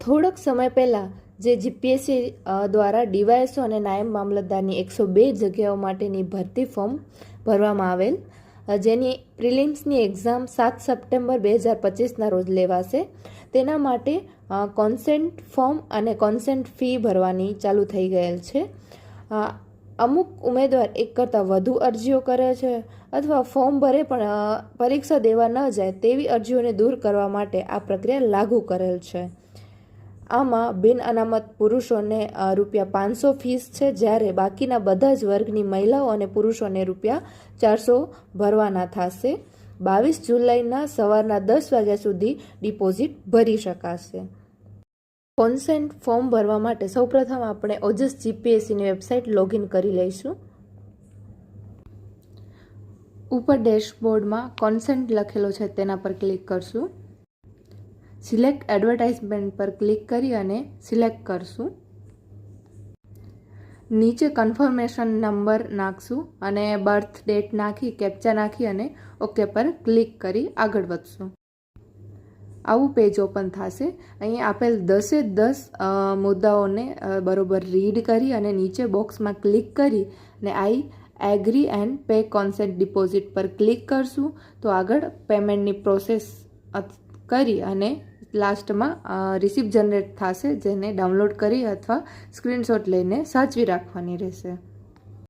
થોડોક સમય પહેલાં જે જીપીએસસી દ્વારા ડીવાયએસઓ અને નાયબ મામલતદારની એકસો બે જગ્યાઓ માટેની ભરતી ફોર્મ ભરવામાં આવેલ. જેની પ્રિલિમ્સની એક્ઝામ સાત સપ્ટેમ્બર બે હજાર પચીસના રોજ લેવાશે. તેના માટે કોન્સેન્ટ ફોર્મ અને કોન્સેન્ટ ફી ભરવાની ચાલુ થઈ ગયેલ છે. અમુક ઉમેદવાર એક કરતાં વધુ અરજીઓ કરે છે અથવા ફોર્મ ભરે પણ પરીક્ષા દેવા ન જાય તેવી અરજીઓને દૂર કરવા માટે આ પ્રક્રિયા લાગુ કરેલ છે. આમાં બિન અનામત પુરુષોને રૂપિયા પાંચસો ફીસ છે, જ્યારે બાકીના બધા જ વર્ગની મહિલાઓ અને પુરુષોને રૂપિયા ચારસો ભરવાના થશે. બાવીસ જુલાઈના સવારના દસ વાગ્યા સુધી ડિપોઝિટ ભરી શકાશે. કોન્સેન્ટ ફોર્મ ભરવા માટે સૌપ્રથમ આપણે ઓજસ જીપીએસસીની વેબસાઇટ લોગિન કરી લઈશું. ઉપર ડેશબોર્ડમાં કોન્સેન્ટ લખેલો છે તેના પર ક્લિક કરશું. સિલેક્ટ એડવર્ટાઇઝમેન્ટ પર ક્લિક કરી અને સિલેક્ટ કરશું. નીચે કન્ફર્મેશન નંબર નાખશું અને બર્થ ડેટ નાખી કેપ્ચા નાખી અને ઓકે પર ક્લિક કરી આગળ વધશું. આવું પેજ ઓપન થશે. અહીં આપેલ દસે દસ મુદ્દાઓને બરોબર રીડ કરી અને નીચે બોક્સમાં ક્લિક કરી અને I agree and pay consent deposit પર ક્લિક કરશું. તો આગળ પેમેન્ટની પ્રોસેસ કરી અને લાસ્ટમાં રિસિપ્ટ જનરેટ થશે જેને ડાઉનલોડ કરી અથવા સ્ક્રીનશોટ લઈને સાચવી રાખવાની રહેશે.